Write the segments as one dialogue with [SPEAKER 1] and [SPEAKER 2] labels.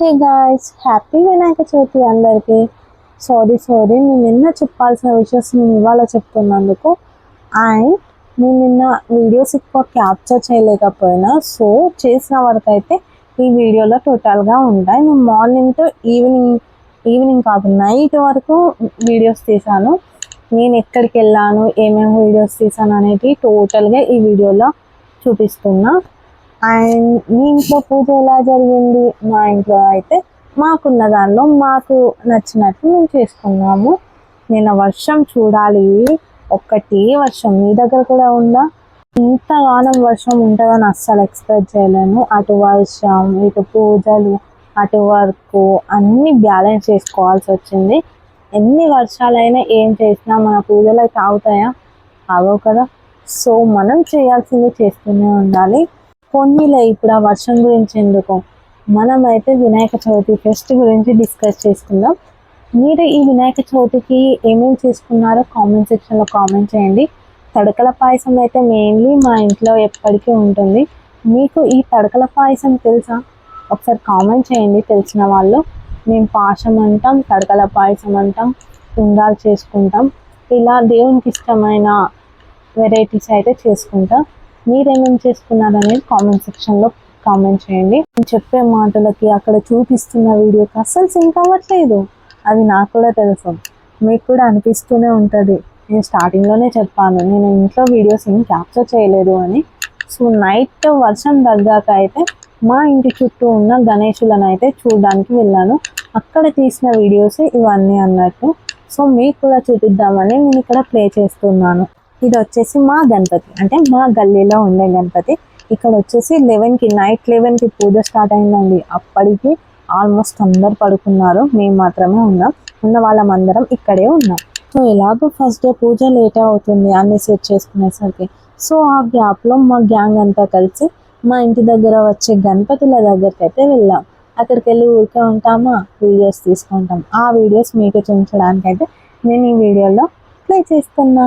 [SPEAKER 1] Hey guys happy Vinayaka Chavithi అందరికీ. Sorry sorry నేను నిన్న చెప్పాల్సిన విషయస్ నేను ఇవాళ చెప్తున్నందుకు. అండ్ నేను నిన్న వీడియోస్ ఎక్కువ క్యాప్చర్ చేయలేకపోయినా సో చేసిన వరకు అయితే ఈ వీడియోలో టోటల్గా ఉంటాయి. నేను మార్నింగ్ టు ఈవినింగ్ ఈవినింగ్ కాదు నైట్ వరకు వీడియోస్ తీసాను నేను ఎక్కడికి వెళ్ళాను ఏమేమి వీడియోస్ తీసాను అనేది టోటల్గా ఈ వీడియోలో చూపిస్తున్నా. అండ్ మీ ఇంట్లో పూజ ఎలా జరిగింది? మా ఇంట్లో అయితే మాకున్న దానిలో మాకు నచ్చినట్టు మేము చేసుకున్నాము. నేను వర్షం చూడాలి. ఒక్కటి వర్షం మీ దగ్గర కూడా ఉందా? ఇంతగానం వర్షం ఉంటుందని అస్సలు ఎక్స్పెక్ట్ చేయలేను. అటు వర్షం ఇటు పూజలు అటు వర్క్ అన్నీ బ్యాలెన్స్ చేసుకోవాల్సి వచ్చింది. ఎన్ని వర్షాలైనా ఏం చేసినా మన పూజలు అయితే అవుతాయా? అవవు కదా. సో మనం చేయాల్సింది చేస్తూనే ఉండాలి. పోనీలే ఇప్పుడు ఆ వర్షం గురించి ఎందుకు? మనం అయితే వినాయక చవితి ఫెస్ట్ గురించి డిస్కస్ చేసుకుందాం. మీరు ఈ వినాయక చవితికి ఏమేమి చేసుకున్నారో కామెంట్ సెక్షన్లో కామెంట్ చేయండి. తడకల పాయసం అయితే మెయిన్లీ మా ఇంట్లో ఎప్పటికీ ఉంటుంది. మీకు ఈ తడకల పాయసం తెలుసా? ఒకసారి కామెంట్ చేయండి తెలిసిన వాళ్ళు. మేము పాశం అంటాం తడకల పాయసం అంటాం ఉండాలు చేసుకుంటాం. ఇలా దేవునికి ఇష్టమైన వెరైటీస్ అయితే చేసుకుంటాం. మీరేమేమి చేసుకున్నారు అనేది కామెంట్ సెక్షన్లో కామెంట్ చేయండి. నేను చెప్పే మాటలకి అక్కడ చూపిస్తున్న వీడియోకి అస్సలు సింక్ అవ్వట్లేదు. అది నాకు కూడా తెలుసు. మీకు కూడా అనిపిస్తూనే ఉంటుంది. నేను స్టార్టింగ్లోనే చెప్పాను. నేను ఇంట్లో వీడియోస్ ఏం క్యాప్చర్ చేయలేదు అని. సో నైట్ వర్షం తగ్గాక అయితే మా ఇంటి చుట్టూ ఉన్న గణేషులను అయితే చూడడానికి వెళ్ళాను. అక్కడ తీసిన వీడియోస్ ఇవన్నీ అన్నట్టు. సో మీకు కూడా చూపిద్దామని నేను ఇక్కడ ప్లే చేస్తున్నాను. ఇది వచ్చేసి మా గణపతి. అంటే మా గల్లీలో ఉండే గణపతి. ఇక్కడ వచ్చేసి లెవెన్కి నైట్ లెవెన్కి పూజ స్టార్ట్ అయిందండి. అప్పటికి ఆల్మోస్ట్ అందరు పడుకున్నారు. మేము మాత్రమే ఉన్నాం. ఉన్న వాళ్ళం అందరం ఇక్కడే ఉన్నాం. సో ఎలాగో ఫస్ట్ డే పూజ లేట్ అవుతుంది అన్ని సెట్ చేసుకునేసరికి. సో ఆ గ్యాప్లో మా గ్యాంగ్ అంతా కలిసి మా ఇంటి దగ్గర వచ్చే గణపతుల దగ్గరికి అయితే వెళ్ళాం. అక్కడికి వెళ్ళి ఊరికే ఉంటామా? వీడియోస్ తీసుకుంటాం. ఆ వీడియోస్ మీకు చూపించడానికి అయితే నేను ఈ వీడియోలో ప్లే చేస్తున్నా.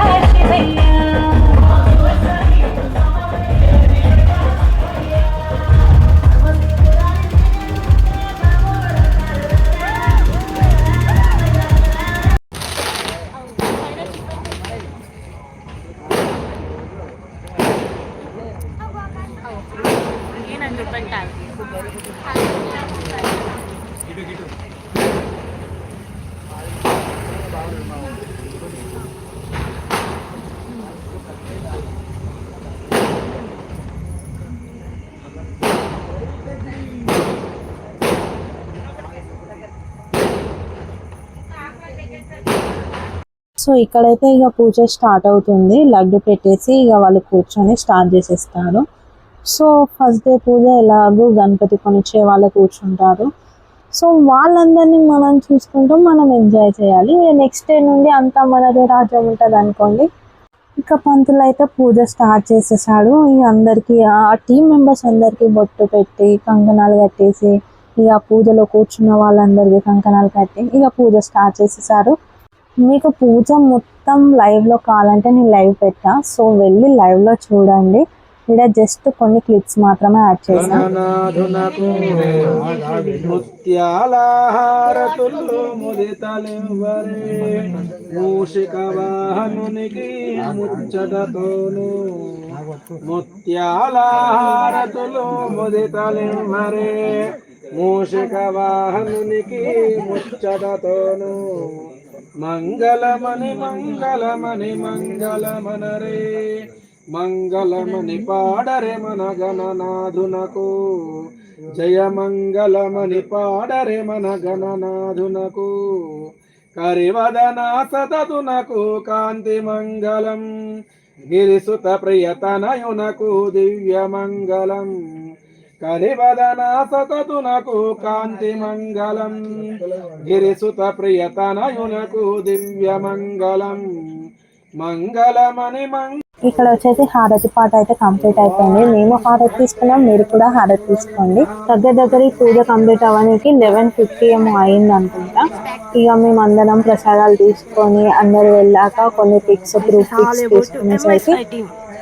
[SPEAKER 1] సో ఇక్కడైతే ఇక పూజ స్టార్ట్ అవుతుంది. లడ్డు పెట్టేసి ఇక వాళ్ళు కూర్చొని స్టార్ట్ చేసేస్తారు. సో ఫస్ట్ డే పూజ ఎలాగో గణపతి కొనిచ్చే వాళ్ళు కూర్చుంటారు. సో వాళ్ళందరినీ మనం చూసుకుంటూ మనం ఎంజాయ్ చేయాలి. నెక్స్ట్ డే నుండి అంతా మనదే రాజ్యం ఉంటుంది అనుకోండి. ఇక పంతులు అయితే పూజ స్టార్ట్ చేసేసాడు. ఇక అందరికీ ఆ టీం మెంబర్స్ అందరికీ బొట్టు పెట్టి కంకణాలు కట్టేసి ఇక పూజలో కూర్చున్న వాళ్ళందరికీ కంకణాలు కట్టి ఇక పూజ స్టార్ట్ చేసేసారు. మీకు పూజ మొత్తం లైవ్లో కావాలంటే నేను లైవ్ పెట్టా. సో వెళ్ళి లైవ్లో చూడండి. ఇక్కడ జస్ట్ కొన్ని క్లిప్స్ మాత్రమే యాడ్ చేశాను.
[SPEAKER 2] గణనాథునకు ముత్యాలహారతులు ముదితలివ్వరే. వాహనునికి ముచ్చటతోను మూషిక వాహనునికి ముచ్చటతోను మంగళమణి మంగళమణి మంగళమనరే. మంగళమణి పాడరే మన గణనాథునకు. జయ మంగళమణి పాడరే మన గణనాథునకు. కరివదన సతదునకు కాంతి మంగళం. గిరిసుత ప్రియతనయునకు దివ్య మంగళం. కరివదన సతదునకు కాంతి మంగళం. గిరిసుత ప్రియతనయునకు దివ్య మంగళం. మంగళమణి మంగళ
[SPEAKER 1] ఇక్కడ వచ్చేసి హారతి పాట అయితే కంప్లీట్ అయిపోయింది. మేము హారతి తీసుకున్నాం మీరు కూడా హారతి తీసుకోండి. దగ్గర దగ్గర ఈ పూజ కంప్లీట్ అవ్వడానికి లెవెన్ ఫిఫ్టీ ఏమో అయింది అనుకుంటా ఇక మేము అందరం ప్రసాదాలు తీసుకొని అందరు వెళ్ళాక కొన్ని పిక్స్ గ్రూప్ పిక్స్ తీసుకునేసరికి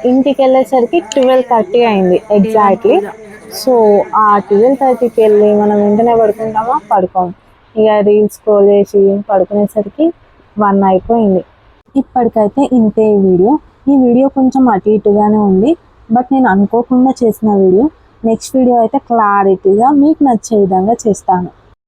[SPEAKER 1] ఇంటికి వెళ్ళేసరికి ట్వెల్వ్ థర్టీ అయింది ఎగ్జాక్ట్లీ సో ఆ ట్వెల్వ్ థర్టీకి వెళ్ళి మనం వెంటనే పడుకుంటామా పడుకోం. ఇక రీల్స్ స్క్రోల్ చేసి పడుకునేసరికి వన్ అయిపోయింది. ఇప్పటికైతే ఇంతే వీడియో. ఈ వీడియో కొంచెం అటు ఇటుగానే ఉంది బట్ నేను అనుకోకుండా చేసిన వీడియో. నెక్స్ట్ వీడియో అయితే క్లారిటీగా మీకు నచ్చే విధంగా చేస్తాను.